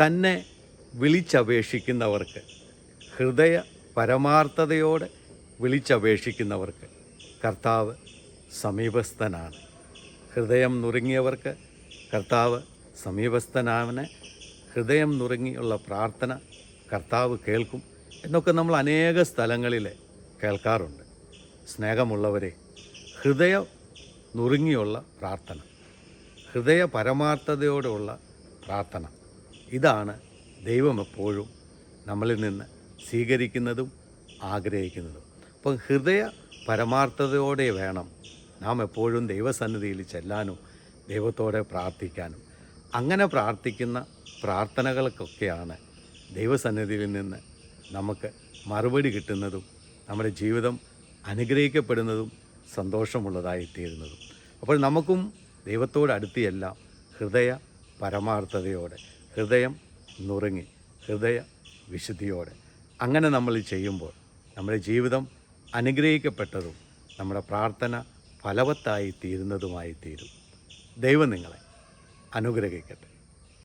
തന്നെ വിളിച്ചപേക്ഷിക്കുന്നവർക്ക് ഹൃദയ പരമാർത്ഥതയോടെ വിളിച്ചപേക്ഷിക്കുന്നവർക്ക് കർത്താവ് സമീപസ്ഥനാണ്. ഹൃദയം നുറുങ്ങിയവർക്ക് കർത്താവ് സമീപസ്ഥനാവനെ ഹൃദയം നുറുങ്ങിയുള്ള പ്രാർത്ഥന കർത്താവ് കേൾക്കും എന്നൊക്കെ നമ്മൾ അനേക സ്ഥലങ്ങളിൽ കേൾക്കാറുണ്ട്. സ്നേഹമുള്ളവരെ ഹൃദയം നുറുങ്ങിയുള്ള പ്രാർത്ഥന ഹൃദയ പരമാർത്ഥതയോടെയുള്ള പ്രാർത്ഥന. ഇതാണ് ദൈവം എപ്പോഴും നമ്മളിൽ നിന്ന് സ്വീകരിക്കുന്നതും ആഗ്രഹിക്കുന്നതും. അപ്പം ഹൃദയ പരമാർത്ഥതയോടെ വേണം നാം എപ്പോഴും ദൈവസന്നിധിയിൽ ചെല്ലാനും ദൈവത്തോടെ പ്രാർത്ഥിക്കാനും. അങ്ങനെ പ്രാർത്ഥിക്കുന്ന പ്രാർത്ഥനകൾക്കൊക്കെയാണ് ദൈവസന്നിധിയിൽ നിന്ന് നമുക്ക് മറുപടി കിട്ടുന്നതും നമ്മുടെ ജീവിതം അനുഗ്രഹിക്കപ്പെടുന്നതും സന്തോഷമുള്ളതായി തീരുന്നതും. അപ്പോൾ നമുക്കും ദൈവത്തോട് അടുത്തിയെല്ലാം ഹൃദയ പരമാർത്ഥതയോടെ ഹൃദയം നുറുങ്ങി ഹൃദയ വിശുദ്ധിയോടെ. അങ്ങനെ നമ്മൾ ചെയ്യുമ്പോൾ നമ്മുടെ ജീവിതം അനുഗ്രഹിക്കപ്പെട്ടതും നമ്മുടെ പ്രാർത്ഥന ഫലവത്തായി തീരുന്നതുമായി തീരും ദൈവം നിങ്ങളെ അനുഗ്രഹിക്കട്ടെ.